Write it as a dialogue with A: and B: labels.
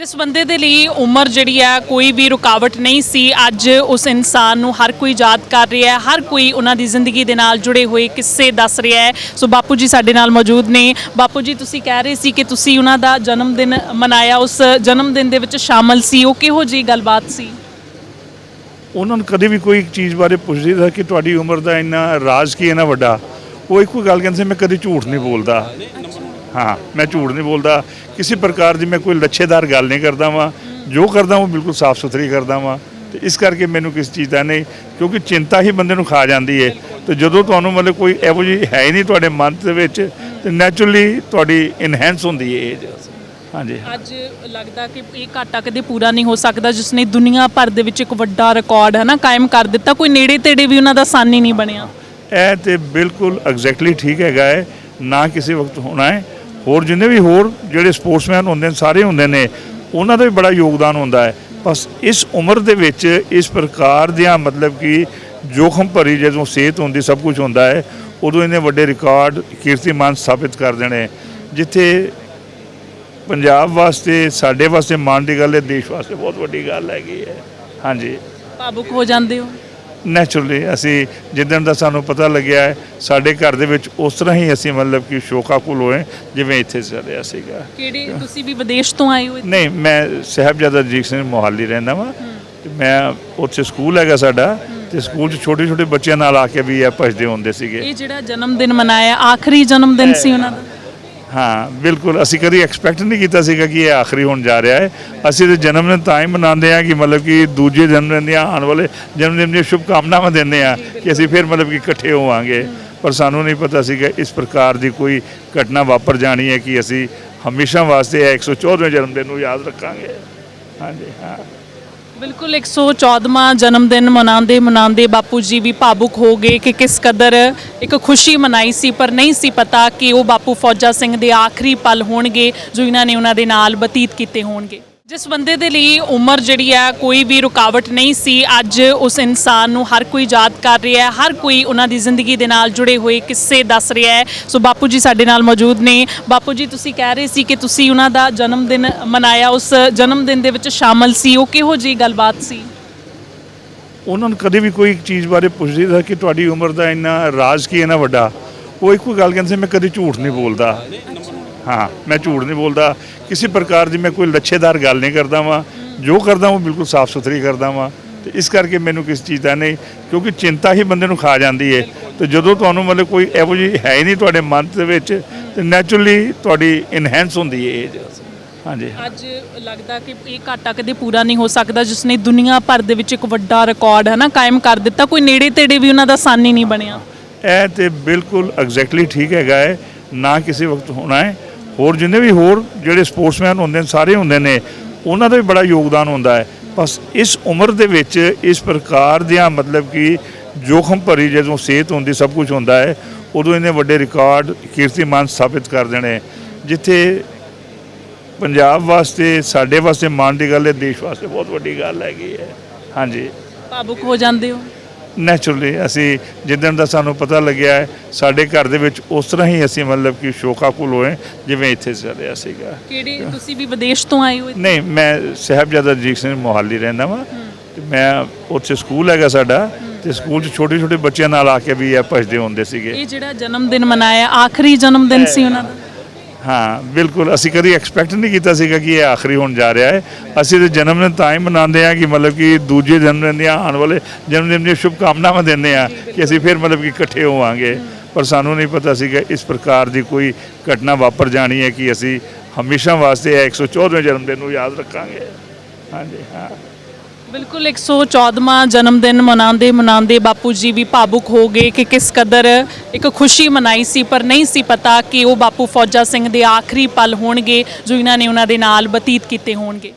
A: ਜਿਸ ਬੰਦੇ ਦੇ ਲਈ ਉਮਰ ਜਿਹੜੀ ਹੈ ਕੋਈ ਵੀ ਰੁਕਾਵਟ ਨਹੀਂ ਸੀ, ਅੱਜ ਉਸ ਇਨਸਾਨ ਨੂੰ ਹਰ ਕੋਈ ਯਾਦ ਕਰ ਰਿਹਾ ਹੈ, ਹਰ ਕੋਈ ਉਹਨਾਂ ਦੀ ਜ਼ਿੰਦਗੀ ਦੇ ਨਾਲ ਜੁੜੇ ਹੋਏ ਕਿੱਸੇ ਦੱਸ ਰਿਹਾ ਹੈ। ਸੋ ਬਾਪੂ ਜੀ ਸਾਡੇ ਨਾਲ ਮੌਜੂਦ ਨੇ। ਬਾਪੂ ਜੀ, ਤੁਸੀਂ ਕਹਿ ਰਹੇ ਸੀ ਕਿ ਤੁਸੀਂ ਉਹਨਾਂ ਦਾ ਜਨਮ ਦਿਨ ਮਨਾਇਆ, ਉਸ ਜਨਮ ਦਿਨ ਦੇ ਵਿੱਚ ਸ਼ਾਮਲ ਸੀ। ਉਹ ਕਿਹੋ ਜੀ ਗੱਲਬਾਤ ਸੀ?
B: ਉਹਨਾਂ ਨੂੰ ਕਦੇ ਵੀ ਕੋਈ ਚੀਜ਼ ਬਾਰੇ ਪੁੱਛਦੀ ਤਾਂ ਕਿ ਤੁਹਾਡੀ ਉਮਰ ਦਾ ਇੰਨਾ ਰਾਜ਼ ਕੀ ਹੈ ਨਾ ਵੱਡਾ। ਉਹ ਇੱਕੋ ਗੱਲ ਕਹਿੰਦੇ ਸੀ, ਮੈਂ ਕਦੇ ਝੂਠ ਨਹੀਂ ਬੋਲਦਾ। ਹਾਂ ਮੈਂ ਝੂਠ ਨਹੀਂ ਬੋਲਦਾ। ਕਿਸੇ ਪ੍ਰਕਾਰ ਦੀ ਮੈਂ ਕੋਈ ਲੱਛੇਦਾਰ ਗੱਲ ਨਹੀਂ ਕਰਦਾ ਵਾਂ। ਜੋ ਕਰਦਾ ਉਹ ਬਿਲਕੁਲ ਸਾਫ਼ ਸੁਥਰੀ ਕਰਦਾ ਵਾਂ। ਤੇ ਇਸ ਕਰਕੇ ਮੈਨੂੰ ਕਿਸ ਚੀਜ਼ ਦਾ ਨਹੀਂ ਕਿਉਂਕਿ ਚਿੰਤਾ ਹੀ ਬੰਦੇ ਨੂੰ ਖਾ ਜਾਂਦੀ ਹੈ ਤੇ ਜਦੋਂ ਤੁਹਾਨੂੰ ਮਤਲਬ ਕੋਈ ਇਹੋ ਜਿਹੀ ਹੈ ਹੀ ਨਹੀਂ ਤੁਹਾਡੇ ਮਨ ਦੇ ਵਿੱਚ ਤੇ ਨੈਚੁਰਲੀ ਤੁਹਾਡੀ ਇਨਹੈਂਸ ਹੁੰਦੀ ਹੈ ਏਜ ਹਾਂਜੀ।
A: ਅੱਜ ਲੱਗਦਾ ਕਿ ਇਹ ਘਾਟਾ ਕਦੇ ਪੂਰਾ ਨਹੀਂ ਹੋ ਸਕਦਾ ਜਿਸ ਨੇ ਦੁਨੀਆ ਭਰ ਦੇ ਵਿੱਚ ਇੱਕ ਵੱਡਾ ਰਿਕਾਰਡ ਹੈ ਨਾ ਕਾਇਮ ਕਰ ਦਿੱਤਾ। ਕੋਈ ਨੇੜੇ ਤੇੜੇ ਵੀ ਉਹਨਾਂ ਦਾ ਸਾਨੀ ਨਹੀਂ ਬਣਿਆ।
B: ਇਹ ਤੇ ਬਿਲਕੁਲ ਐਗਜ਼ੈਕਟਲੀ ਠੀਕ ਹੈਗਾ ਹੈ ਨਾ ਕਿਸੇ ਵਕਤ ਹੋਣਾ ਹੈ ਹੋਰ ਜਿੰਨੇ ਵੀ ਹੋਰ ਜਿਹੜੇ ਸਪੋਰਟਸਮੈਨ ਹੁੰਦੇ ਨੇ, ਸਾਰੇ ਹੁੰਦੇ ਨੇ, ਉਹਨਾਂ ਦਾ ਵੀ ਬੜਾ ਯੋਗਦਾਨ ਹੁੰਦਾ ਹੈ। ਬਸ ਇਸ ਉਮਰ ਦੇ ਵਿੱਚ ਇਸ ਪ੍ਰਕਾਰ ਦੀਆਂ ਮਤਲਬ ਕਿ ਜੋਖਮ ਭਰੀ ਜਦੋਂ ਸਿਹਤ ਹੁੰਦੀ, ਸਭ ਕੁਝ ਹੁੰਦਾ ਹੈ, ਉਦੋਂ ਇਹਨੇ ਵੱਡੇ ਰਿਕਾਰਡ ਕੀਰਤੀਮਾਨ ਸਥਾਪਿਤ ਕਰ ਦੇਣੇ। ਜਿੱਥੇ ਪੰਜਾਬ ਵਾਸਤੇ, ਸਾਡੇ ਵਾਸਤੇ ਮਾਣ ਦੀ ਗੱਲ ਹੈ, ਦੇਸ਼ ਵਾਸਤੇ ਬਹੁਤ ਵੱਡੀ ਗੱਲ ਹੈਗੀ ਹੈ। ਹਾਂਜੀ।
A: ਭਾਵੁਕ ਹੋ ਜਾਂਦੇ ਹੋ?
B: ਨੈਚੁਰਲੀ ਅਸੀਂ ਜਿੱਦਣ ਦਾ ਸਾਨੂੰ ਪਤਾ ਲੱਗਿਆ ਹੈ ਸਾਡੇ ਘਰ ਦੇ ਵਿੱਚ ਉਸ ਤਰ੍ਹਾਂ ਹੀ ਅਸੀਂ ਮਤਲਬ ਕਿ ਸ਼ੋਕਾਕੁਲ ਹੋਏ ਜਿਵੇਂ ਇੱਥੇ ਚੱਲਿਆ ਸੀਗਾ।
A: ਕਿਹੜੇ ਤੁਸੀਂ ਵੀ ਵਿਦੇਸ਼ ਤੋਂ ਆਏ ਹੋ?
B: ਨਹੀਂ ਮੈਂ ਸਾਹਿਬਜ਼ਾਦਾ ਅਜੀਤ ਸਿੰਘ ਮੋਹਾਲੀ ਰਹਿੰਦਾ ਵਾਂ। ਤੇ ਮੈਂ ਉੱਥੇ ਸਕੂਲ ਹੈਗਾ ਸਾਡਾ ਤੇ ਸਕੂਲ 'ਚ ਛੋਟੇ ਛੋਟੇ ਬੱਚਿਆਂ ਨਾਲ ਆ ਕੇ ਵੀ ਇਹ ਭਜਦੇ ਹੁੰਦੇ ਸੀਗੇ।
A: ਇਹ ਜਿਹੜਾ ਜਨਮ ਦਿਨ ਮਨਾਇਆ ਆਖਰੀ ਜਨਮ ਦਿਨ ਸੀ ਉਹਨਾਂ ਦਾ?
B: ਹਾਂ, ਬਿਲਕੁਲ। ਅਸੀਂ ਕਦੀ ਐਕਸਪੈਕਟ ਨਹੀਂ ਕੀਤਾ ਸੀਗਾ ਕਿ ਇਹ ਆਖਰੀ ਹੋਣ ਜਾ ਰਿਹਾ ਹੈ। ਅਸੀਂ ਤੇ ਜਨਮ ਦਿਨ ਤਾਂ ਹੀ ਮਨਾਉਂਦੇ ਆ ਕਿ ਮਤਲਬ ਕਿ ਦੂਜੇ ਜਨਮ ਦਿਨ ਦੀਆਂ ਆਉਣ ਵਾਲੇ ਜਨਮ ਦਿਨ ਦੀਆਂ ਸ਼ੁਭ ਕਾਮਨਾਵਾਂ ਦਿੰਦੇ ਆ ਕਿ ਅਸੀਂ ਫਿਰ ਮਤਲਬ ਕਿ ਇਕੱਠੇ ਹੋਵਾਂਗੇ। ਪਰ ਸਾਨੂੰ ਨਹੀਂ ਪਤਾ ਸੀਗਾ ਇਸ ਪ੍ਰਕਾਰ ਦੀ ਕੋਈ ਘਟਨਾ ਵਾਪਰ ਜਾਣੀ ਹੈ ਕਿ ਅਸੀਂ ਹਮੇਸ਼ਾ ਵਾਸਤੇ ਇਹ 114ਵੇਂ ਜਨਮ ਦਿਨ ਨੂੰ ਯਾਦ ਰੱਖਾਂਗੇ। ਹਾਂਜੀ, ਹਾਂ।
A: ਬਿਲਕੁਲ 114ਵਾਂ ਜਨਮ ਦਿਨ ਮਨਾਉਂਦੇ ਮਨਾਉਂਦੇ ਬਾਪੂ ਜੀ ਵੀ ਭਾਵੁਕ ਹੋ ਗਏ ਕਿ ਕਿਸ ਕਦਰ ਇੱਕ ਖੁਸ਼ੀ ਮਨਾਈ ਸੀ, ਪਰ ਨਹੀਂ ਸੀ ਪਤਾ ਕਿ ਉਹ ਬਾਪੂ ਫੌਜਾ ਸਿੰਘ ਦੇ ਆਖਰੀ ਪਲ ਹੋਣਗੇ ਜੋ ਇਹਨਾਂ ਨੇ ਉਹਨਾਂ ਦੇ ਨਾਲ ਬਤੀਤ ਕੀਤੇ ਹੋਣਗੇ। ਜਿਸ ਬੰਦੇ ਦੇ ਲਈ ਉਮਰ ਜਿਹੜੀ ਹੈ ਕੋਈ ਵੀ ਰੁਕਾਵਟ ਨਹੀਂ ਸੀ, ਅੱਜ ਉਸ ਇਨਸਾਨ ਨੂੰ ਹਰ ਕੋਈ ਯਾਦ ਕਰ ਰਿਹਾ ਹੈ, ਹਰ ਕੋਈ ਉਹਨਾਂ ਦੀ ਜ਼ਿੰਦਗੀ ਦੇ ਨਾਲ ਜੁੜੇ ਹੋਏ ਕਿੱਸੇ ਦੱਸ ਰਿਹਾ ਹੈ। ਸੋ ਬਾਪੂ ਜੀ ਸਾਡੇ ਨਾਲ ਮੌਜੂਦ ਨੇ। ਬਾਪੂ ਜੀ, ਤੁਸੀਂ ਕਹਿ ਰਹੇ ਸੀ ਕਿ ਤੁਸੀਂ ਉਹਨਾਂ ਦਾ ਜਨਮ ਦਿਨ ਮਨਾਇਆ, ਉਸ ਜਨਮ ਦਿਨ ਦੇ ਵਿੱਚ ਸ਼ਾਮਲ ਸੀ। ਉਹ ਕਿਹੋ ਜੀ ਗੱਲਬਾਤ ਸੀ?
B: ਉਹਨਾਂ ਨੂੰ ਕਦੇ ਵੀ ਕੋਈ ਚੀਜ਼ ਬਾਰੇ ਪੁੱਛਦੀ ਸੀ ਕਿ ਤੁਹਾਡੀ ਉਮਰ ਦਾ ਇੰਨਾ ਰਾਜ਼ ਕੀ ਹੈ ਨਾ ਵੱਡਾ। ਉਹ ਇੱਕੋ ਗੱਲ ਕਹਿੰਦੇ ਸੀ, ਮੈਂ ਕਦੇ ਝੂਠ ਨਹੀਂ ਬੋਲਦਾ। ਹਾਂ ਮੈਂ ਝੂਠ ਨਹੀਂ ਬੋਲਦਾ। ਕਿਸੇ ਪ੍ਰਕਾਰ ਦੀ ਮੈਂ ਕੋਈ ਲੱਛੇਦਾਰ ਗੱਲ ਨਹੀਂ ਕਰਦਾ ਵਾਂ। ਜੋ ਕਰਦਾ ਉਹ ਬਿਲਕੁਲ ਸਾਫ਼ ਸੁਥਰੀ ਕਰਦਾ ਵਾਂ। ਤੇ ਇਸ ਕਰਕੇ ਮੈਨੂੰ ਕਿਸ ਚੀਜ਼ ਦਾ ਨਹੀਂ ਕਿਉਂਕਿ ਚਿੰਤਾ ਹੀ ਬੰਦੇ ਨੂੰ ਖਾ ਜਾਂਦੀ ਹੈ ਤੇ ਜਦੋਂ ਤੁਹਾਨੂੰ ਮਤਲਬ ਕੋਈ ਇਹੋ ਜਿਹੀ ਹੈ ਹੀ ਨਹੀਂ ਤੁਹਾਡੇ ਮਨ ਦੇ ਵਿੱਚ ਤੇ ਨੈਚੁਰਲੀ ਤੁਹਾਡੀ ਇਨਹੈਂਸ ਹੁੰਦੀ ਹੈ ਏਜ ਹਾਂਜੀ।
A: ਅੱਜ ਲੱਗਦਾ ਕਿ ਇਹ ਘਾਟਾ ਕਦੇ ਪੂਰਾ ਨਹੀਂ ਹੋ ਸਕਦਾ ਜਿਸ ਨੇ ਦੁਨੀਆ ਭਰ ਦੇ ਵਿੱਚ ਇੱਕ ਵੱਡਾ ਰਿਕਾਰਡ ਹੈ ਨਾ ਕਾਇਮ ਕਰ ਦਿੱਤਾ। ਕੋਈ ਨੇੜੇ ਤੇੜੇ ਵੀ ਉਹਨਾਂ ਦਾ ਸਾਨੀ ਨਹੀਂ ਬਣਿਆ।
B: ਇਹ ਤੇ ਬਿਲਕੁਲ ਐਗਜ਼ੈਕਟਲੀ ਠੀਕ ਹੈਗਾ ਹੈ ਨਾ ਕਿਸੇ ਵਕਤ ਹੋਣਾ ਹੈ ਹੋਰ ਜਿੰਨੇ ਵੀ ਹੋਰ ਜਿਹੜੇ ਸਪੋਰਟਸਮੈਨ ਹੁੰਦੇ ਨੇ, ਸਾਰੇ ਹੁੰਦੇ ਨੇ, ਉਹਨਾਂ ਦਾ ਵੀ ਬੜਾ ਯੋਗਦਾਨ ਹੁੰਦਾ ਹੈ। ਬਸ ਇਸ ਉਮਰ ਦੇ ਵਿੱਚ ਇਸ ਪ੍ਰਕਾਰ ਦੀਆਂ ਮਤਲਬ ਕਿ ਜੋਖਮ ਭਰੀ ਜਦੋਂ ਸਿਹਤ ਹੁੰਦੀ, ਸਭ ਕੁਝ ਹੁੰਦਾ ਹੈ, ਉਦੋਂ ਇਹਨੇ ਵੱਡੇ ਰਿਕਾਰਡ ਕੀਰਤੀਮਾਨ ਸਥਾਪਿਤ ਕਰ ਦੇਣੇ ਜਿੱਥੇ ਪੰਜਾਬ ਵਾਸਤੇ, ਸਾਡੇ ਵਾਸਤੇ ਮਾਣ ਦੀ ਗੱਲ ਹੈ, ਦੇਸ਼ ਵਾਸਤੇ ਬਹੁਤ ਵੱਡੀ ਗੱਲ ਹੈਗੀ ਹੈ। ਹਾਂਜੀ।
A: ਭਾਵੁਕ ਹੋ ਜਾਂਦੇ ਹੋ?
B: ਨੈਚੁਰਲੀ ਅਸੀਂ ਜਿੱਦਣ ਦਾ ਸਾਨੂੰ ਪਤਾ ਲੱਗਿਆ ਹੈ ਸਾਡੇ ਘਰ ਦੇ ਵਿੱਚ ਉਸ ਤਰ੍ਹਾਂ ਹੀ ਅਸੀਂ ਮਤਲਬ ਕਿ ਸ਼ੋਕਾਕੁਲ ਹੋਏ ਜਿਵੇਂ ਇੱਥੇ ਚੱਲਿਆ ਸੀਗਾ।
A: ਕਿਹੜੇ ਤੁਸੀਂ ਵੀ ਵਿਦੇਸ਼ ਤੋਂ ਆਏ ਹੋ?
B: ਨਹੀਂ ਮੈਂ ਸਾਹਿਬਜ਼ਾਦਾ ਅਜੀਤ ਸਿੰਘ ਮੋਹਾਲੀ ਰਹਿੰਦਾ ਵਾਂ। ਤੇ ਮੈਂ ਉੱਥੇ ਸਕੂਲ ਹੈਗਾ ਸਾਡਾ ਤੇ ਸਕੂਲ 'ਚ ਛੋਟੇ ਛੋਟੇ ਬੱਚਿਆਂ ਨਾਲ ਆ ਕੇ ਵੀ ਇਹ ਭਜਦੇ ਹੁੰਦੇ ਸੀਗੇ।
A: ਇਹ ਜਿਹੜਾ ਜਨਮ ਦਿਨ ਮਨਾਇਆ ਆਖਰੀ ਜਨਮ ਦਿਨ ਸੀ ਉਹਨਾਂ ਦਾ?
B: ਹਾਂ, ਬਿਲਕੁਲ। ਅਸੀਂ ਕਦੀ ਐਕਸਪੈਕਟ ਨਹੀਂ ਕੀਤਾ ਸੀਗਾ ਕਿ ਇਹ ਆਖਰੀ ਹੋਣ ਜਾ ਰਿਹਾ ਹੈ। ਅਸੀਂ ਤੇ ਜਨਮ ਦਿਨ ਤਾਂ ਹੀ ਮਨਾਉਂਦੇ ਆ ਕਿ ਮਤਲਬ ਕਿ ਦੂਜੇ ਜਨਮ ਦਿਨ ਦੀਆਂ ਆਉਣ ਵਾਲੇ ਜਨਮ ਦਿਨ ਦੀਆਂ ਸ਼ੁਭ ਕਾਮਨਾਵਾਂ ਦਿੰਦੇ ਆ ਕਿ ਅਸੀਂ ਫਿਰ ਮਤਲਬ ਕਿ ਇਕੱਠੇ ਹੋਵਾਂਗੇ। ਪਰ ਸਾਨੂੰ ਨਹੀਂ ਪਤਾ ਸੀਗਾ ਇਸ ਪ੍ਰਕਾਰ ਦੀ ਕੋਈ ਘਟਨਾ ਵਾਪਰ ਜਾਣੀ ਹੈ ਕਿ ਅਸੀਂ ਹਮੇਸ਼ਾ ਵਾਸਤੇ ਇਹ 114ਵੇਂ ਜਨਮ ਦਿਨ ਨੂੰ ਯਾਦ ਰੱਖਾਂਗੇ। ਹਾਂਜੀ, ਹਾਂ।
A: ਬਿਲਕੁਲ 114ਵਾਂ ਜਨਮ ਦਿਨ ਮਨਾਉਂਦੇ ਮਨਾਉਂਦੇ ਬਾਪੂ ਜੀ ਵੀ ਭਾਵੁਕ ਹੋ ਗਏ ਕਿ ਕਿਸ ਕਦਰ ਇੱਕ ਖੁਸ਼ੀ ਮਨਾਈ ਸੀ, ਪਰ ਨਹੀਂ ਸੀ ਪਤਾ ਕਿ ਉਹ ਬਾਪੂ ਫੌਜਾ ਸਿੰਘ ਦੇ ਆਖਰੀ ਪਲ ਹੋਣਗੇ ਜੋ ਇਹਨਾਂ ਨੇ ਉਹਨਾਂ ਦੇ ਨਾਲ ਬਤੀਤ ਕੀਤੇ ਹੋਣਗੇ।